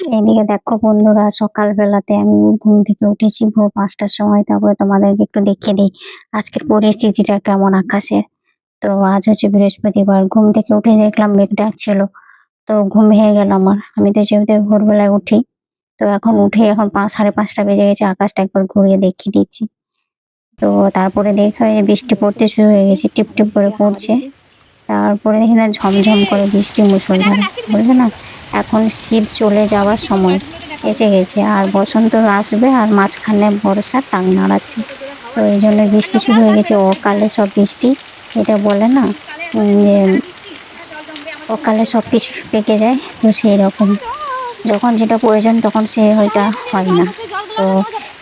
এইদিকে দেখো বন্ধুরা, সকালবেলাতে আমি ঘুম থেকে উঠেছি ভোর পাঁচটার সময়। তারপরে তোমাদেরকে একটু দেখিয়ে দিই আজকের পরিস্থিতিটা কেমন আকাশের। তো আজ হচ্ছে বৃহস্পতিবার, ঘুম থেকে উঠে দেখলাম মেঘ ডাকছিল। তো ঘুম ভেঙে গেল আমার। আমি তো যেহেতু ভোরবেলায় উঠি, তো এখন উঠে এখন পাঁচ, সাড়ে পাঁচটা বেজে গেছে, আকাশটা একবার ঘুরিয়ে দেখিয়ে দিচ্ছি। তো তারপরে দেখা যায় বৃষ্টি পড়তে শুরু হয়ে গেছে টিপ টিপ করে পড়ছে। তারপরে দেখি না ঝমঝম করে বৃষ্টি মুসলধারে বুঝলে না? এখন শীত চলে যাওয়ার সময় এসে গেছে। আর বসন্ত আসবে আর মাঝখানে বর্ষা টাং নাড়াচ্ছে। তো এই জন্য বৃষ্টি শুরু হয়ে গেছে। অকালে সব বৃষ্টি, এটা বলে না যে অকালে সব কিছু পেকে যায়। তো সেই রকম। যখন যেটা প্রয়োজন তখন সে ওইটা হয় না। তো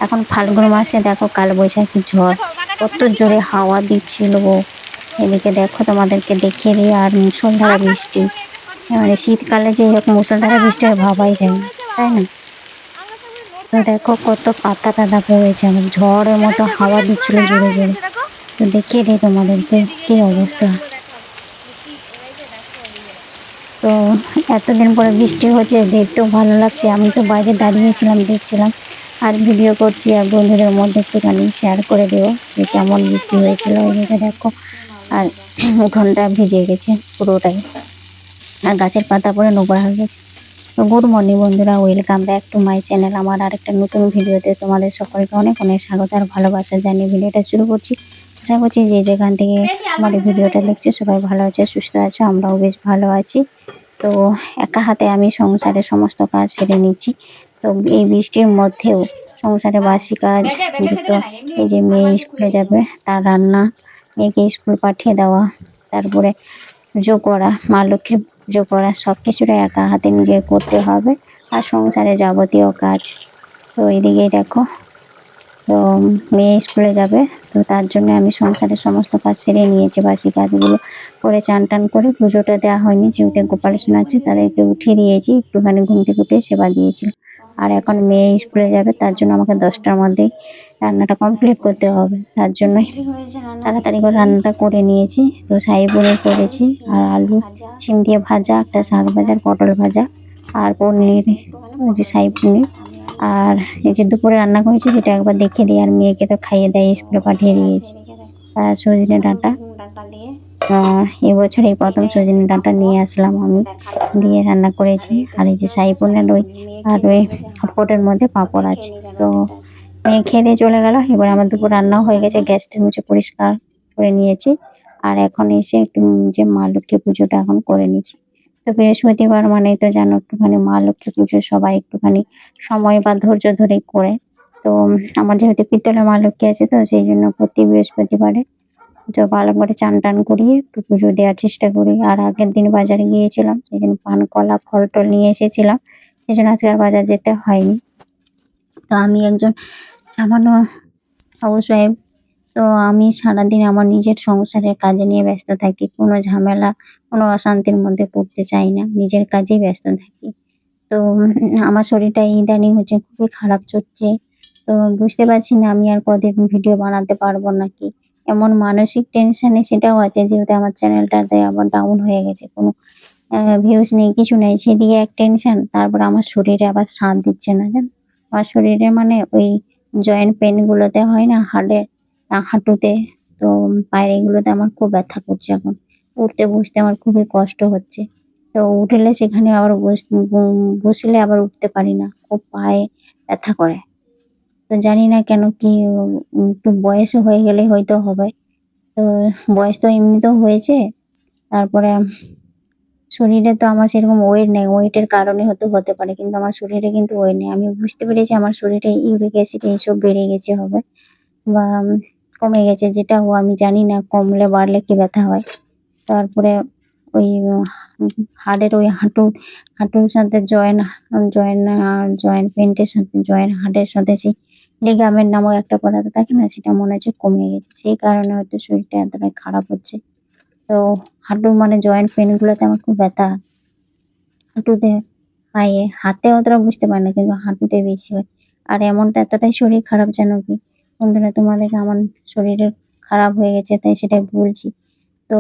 এখন ফাল্গুন মাসে দেখো কাল বৈশাখী ঝড়। কত জোরে হাওয়া দিচ্ছিল এদিকে দেখো তোমাদেরকে দেখিয়ে দিই। আর মুসলধারা বৃষ্টি। মানে শীতকালে যে এরকম মুসলধারা বৃষ্টি হয়, ভাবাই যায় না, তাই না? তো দেখো কত পাতা টাতা পড়েছে আমার ঝড়ের মতো হাওয়া দিচ্ছিল জোরে জোরে। তো দেখিয়ে দিই তোমাদেরকে কী অবস্থা। তো এতদিন পরে বৃষ্টি হচ্ছে, দেখতেও ভালো লাগছে। আমি তো বাইরে দাঁড়িয়েছিলাম, দেখছিলাম। আর ভিডিও করছি, আর বন্ধুদের মধ্যে একটুখানি শেয়ার করে দেবো যে কেমন বৃষ্টি হয়েছিল। ওইদিকে দেখো, আর ঘণ্টা ভিজে গেছে পুরোটাই। আর গাছের পাতা পরে নোংরা হয়ে গেছে। তো গুড মর্নিং বন্ধুরা welcome back to my channel আমার আরেকটা নতুন ভিডিওতে তোমাদের সকলকে অনেক অনেক স্বাগত আর ভালোবাসা জানিয়ে ভিডিওটা শুরু করছি। আশা করছি যে যেখান থেকে আমার ভিডিওটা দেখছ, সবাই ভালো আছে, সুস্থ আছে, আমরাও বেশ ভালো আছি। তো একা হাতে আমি সংসারের সমস্ত কাজ সেরে নিচ্ছি। তো এই বৃষ্টির মধ্যেও সংসারে বাসি কাজ এই যে মেয়ে স্কুলে যাবে, তার রান্না, মেয়েকে স্কুল পাঠিয়ে দেওয়া, তারপরে পুজো করা মা লক্ষ্মীর পুজো করা সব কিছুটা একা হাতে নিজে করতে হবে আর সংসারে যাবতীয় কাজ। তো এদিকে দেখো, তো মেয়ে স্কুলে যাবে, তো তার জন্য আমি সংসারের সমস্ত কাজ সেরে নিয়েছি। বাসি কাজগুলো করে চান টান করে পুজোটা দেওয়া হয়নি, যেহেতু গোপালেশন আছে, তাদেরকে উঠিয়ে দিয়েছি, একটুখানি ঘুম থেকে উঠে সেবা দিয়েছিল আর এখন মেয়ে স্কুলে যাবে, তার জন্য আমাকে দশটার মধ্যেই রান্নাটা কমপ্লিট করতে হবে। তার জন্য তাড়াতাড়ি করে রান্নাটা করে নিয়েছি। তো সাই পনির করেছি, আর আলু সিম দিয়ে ভাজা, একটা শাক ভাজা পটল ভাজা, আর পনির যে সাই পনির। আর এই যে দুপুরে রান্না করেছি, সেটা একবার দেখে দিই, আর মেয়েকে তো খাইয়ে দেয়, স্কুলে পাঠিয়ে দিয়েছি। আর সজনে ডাঁটা। এবছর এই প্রথম সজনে ডাঁটা নিয়ে আসলাম আমি। দিয়ে রান্না করেছি। আর এই যে সাই পনির ওই আর ওই হটপটের মধ্যে পাঁপড় আছে। তো খেয়ে দিয়ে চলে গেল। এবার আমার দুপুর রান্নাও হয়ে গেছে। গ্যাসটা মুছে পরিষ্কার করে নিয়েছি। আর এখন এসে একটু যে মা লক্ষ্মী পুজোটা এখন করে নিচ্ছি। তো বৃহস্পতিবার মানে তো জানো একটুখানি মা লক্ষ্মী পুজো, সবাই একটুখানি সময় বা ধৈর্য ধরেই করে। তো আমার যেহেতু পিতলে মা লক্ষ্মী আছে তো সেই জন্য প্রতি বৃহস্পতিবারে তো ভালো করে চান টান করিয়ে একটু পুজো দেওয়ার চেষ্টা করি। আর আগের দিন বাজারে গিয়েছিলাম, সেদিন পান, কলা ফল টল নিয়ে এসেছিলাম সেই জন্য আজকে আর বাজার যেতে হয়নি। তো আমি একজন সামান্য হাউস ওয়াইফ তো আমি সারাদিন আমার নিজের সংসারের কাজে নিয়ে ব্যস্ত থাকি। কোনো ঝামেলা, কোনো অশান্তির মধ্যে পড়তে চাই না, নিজের কাজেই ব্যস্ত থাকি। তো আমার শরীরটা ইদানিং হচ্ছে খুবই খারাপ চলছে। তো বুঝতে পারছি না আমি আর কদিন ভিডিও বানাতে পারব নাকি। এমন মানসিক টেনশনে সেটাও আছে যেহেতু আমার চ্যানেলটাতে আবার ডাউন হয়ে গেছে, কোনো ভিউজ নেই, কিছু নেই, সেদিকে এক টেনশন তারপর আমার শরীরে আবার সাথ দিচ্ছে না, জান? আমার শরীরে মানে ওই জয়েন্ট পেন গুলোতে হয় না, হাড়ে হাঁটুতে, তো পায়ের এগুলোতে আমার খুব ব্যথা করছে এখন। উঠতে বসতে আমার খুবই কষ্ট হচ্ছে। তো উঠলে সেখানে আবার বসলে আবার উঠতে পারি না, খুব পায়ে ব্যথা করে। তো জানি না কেন কি একটু বয়স হয়ে গেলে হয়তো হবে। তো বয়স তো এমনিতেও হয়েছে, তারপরে শরীরে তো আমার সেরকম ওয়েট নেই ওয়েটের কারণে হয়তো হতে পারে, কিন্তু আমার শরীরে কিন্তু ওয়েট নেই। আমি বুঝতে পেরেছি আমার শরীরে ইউরিক অ্যাসিড এইসব বেড়ে গেছে হবে, বা কমে গেছে, যেটা ও আমি জানি না কমলে বাড়লে কি ব্যথা হয়। তারপরে ওই হাড়ের ওই হাঁটুর হাঁটুর সাথে জয়েন্ট জয়েন্ট জয়েন্ট পেন্টের সাথে জয়েন্ট হাড়ের সাথে সেই লিগামেন্ট নামক একটা পদার্থ থাকে না, সেটা মনে হচ্ছে কমে গেছে। সেই কারণে হয়তো শরীরটা এতটাই খারাপ হচ্ছে। তো হাঁটু মানে জয়েন্ট পেন গুলোতে আমার খুব ব্যথা। হাঁটুতে পায়ে, হাতে অতটা বুঝতে পারি না, কিন্তু হাঁটুতে বেশি হয়। আর এমনটা এতটাই শরীর খারাপ যেন কি? বন্ধুরা তোমাদেরকে আমার শরীরের খারাপ হয়ে গেছে? তাই সেটাই বলছি। তো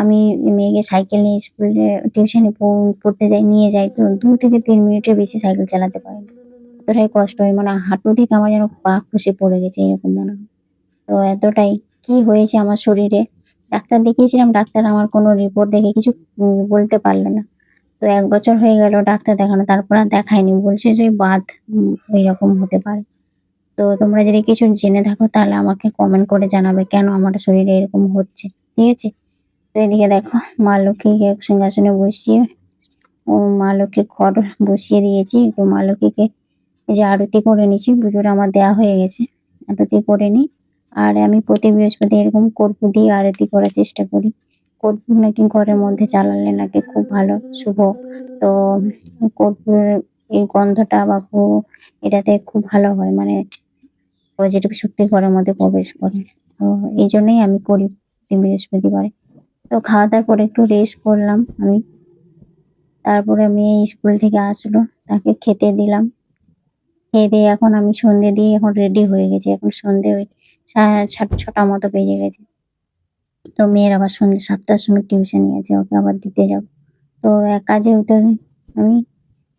আমি মেয়েকে সাইকেল নিয়ে স্কুলে, টিউশনে পড়তে যাই, নিয়ে যাই, তো দু থেকে তিন মিনিটের বেশি সাইকেল চালাতে পারি না। এতটাই কষ্ট হয় মানে হাঁটু থেকে আমার যেন পা খসে পড়ে গেছে, এরকম মনে হয়। তো এতটাই কি হয়েছে আমার শরীরে? ডাক্তার দেখিয়েছিলাম, ডাক্তার আমার কোনো রিপোর্ট দেখে কিছু বলতে পারল না। তো এক বছর হয়ে গেল ডাক্তার দেখানো, তারপর আর দেখায়নি, বলছে যে বাদ ওই রকম হতে পারে। তো তোমরা যদি কিছু জেনে থাকো, তাহলে আমাকে কমেন্ট করে জানাবে কেন আমার শরীরে এরকম হচ্ছে, ঠিক আছে? তো এদিকে দেখো, মা লক্ষ্মীকে সিংহাসনে বসিয়ে ও মা লক্ষ্মীর ঘর বসিয়ে দিয়েছি, একটু মা লক্ষ্মীকে এই যে আরতি করে নিয়েছি, পুজোটা আমার দেওয়া হয়ে গেছে। আরতি করে নিই। আর আমি প্রতি বৃহস্পতি এরকম কর্পূর দিয়ে আরতি করার চেষ্টা করি। কর্পূর নাকি ঘরের মধ্যে জ্বালালে নাকি খুব ভালো, শুভ। তো কর্পূরের এই গন্ধটা বা এটাতে খুব ভালো হয়। মানে পজিটিভ শক্তি ঘরের মধ্যে প্রবেশ করে। তো এই জন্যই আমি করি প্রতি বৃহস্পতিবারে। তো খাওয়া দাওয়ার পরে একটু রেস্ট করলাম আমি। তারপরে মেয়ে স্কুল থেকে আসলো, তাকে খেতে দিলাম। খেয়ে দিয়ে এখন আমি সন্ধে দিয়ে এখন রেডি হয়ে গেছি। এখন সন্ধে ওই সাড়ে ছটা মতো বেজে গেছে। তো মেয়ের আবার সন্ধ্যে সাতটার সময় টিউশনি আছে ওকে আবার দিতে যাব। তো একা যেহেতু আমি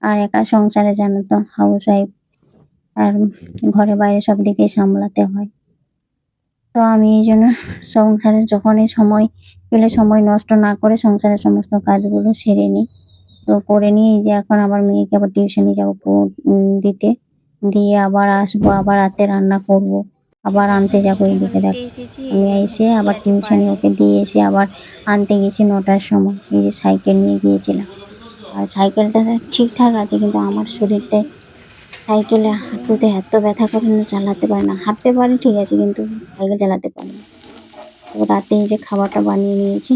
আর একা সংসারে জানো তো হাউস ওয়াইফ আর ঘরে বাইরে সব দিকে সামলাতে হয়। তো আমি এই জন্য সংসারে যখনই সময় পেলে সময় নষ্ট না করে সংসারের সমস্ত কাজগুলো সেরে নিই। তো করে নিয়ে যে এখন আবার মেয়েকে আবার টিউশনি যাব দিতে। দিয়ে আবার আসব, আবার রাতে রান্না করব, আবার আনতে যাব এইদিকে দেখো। আমি এসে আবার টিউশনি ওকে দিয়ে এসে আবার আনতে গেছি নটার সময়। এই যে সাইকেল নিয়ে গিয়েছিলাম। আর সাইকেলটা ঠিকঠাক আছে, কিন্তু আমার শরীরটা সাইকেলে হাঁটুতে এত ব্যথা করে না চালাতে পারে না। হাঁটতে পারি ঠিক আছে, কিন্তু সাইকেল চালাতে পারি না। তো রাতে এই যে খাবারটা বানিয়ে নিয়েছি।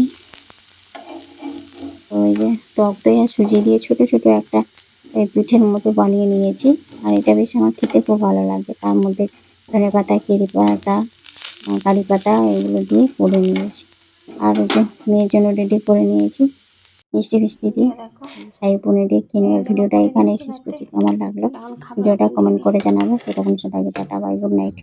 এই যে টক দই আর সুজি দিয়ে ছোট ছোট একটা এই পিঠের মতো বানিয়ে নিয়েছি। আর এটা বেশ আমার খেতে খুব ভালো লাগে তার মধ্যে ধনে পাতা কেরি পাতা কারি পাতা এগুলো দিয়ে করে নিয়েছি। আর যে মেয়ের জন্য রেডি করে নিয়েছি। মিষ্টি ফিষ্টি দিয়ে শাহি পনির দিয়ে কিনে ভিডিওটা এখানে শেষ করছি। কেমন লাগল? ভিডিওটা কমেন্ট করে জানাবে। সেরকম সবাইকে টাটা বাই গুড নাইট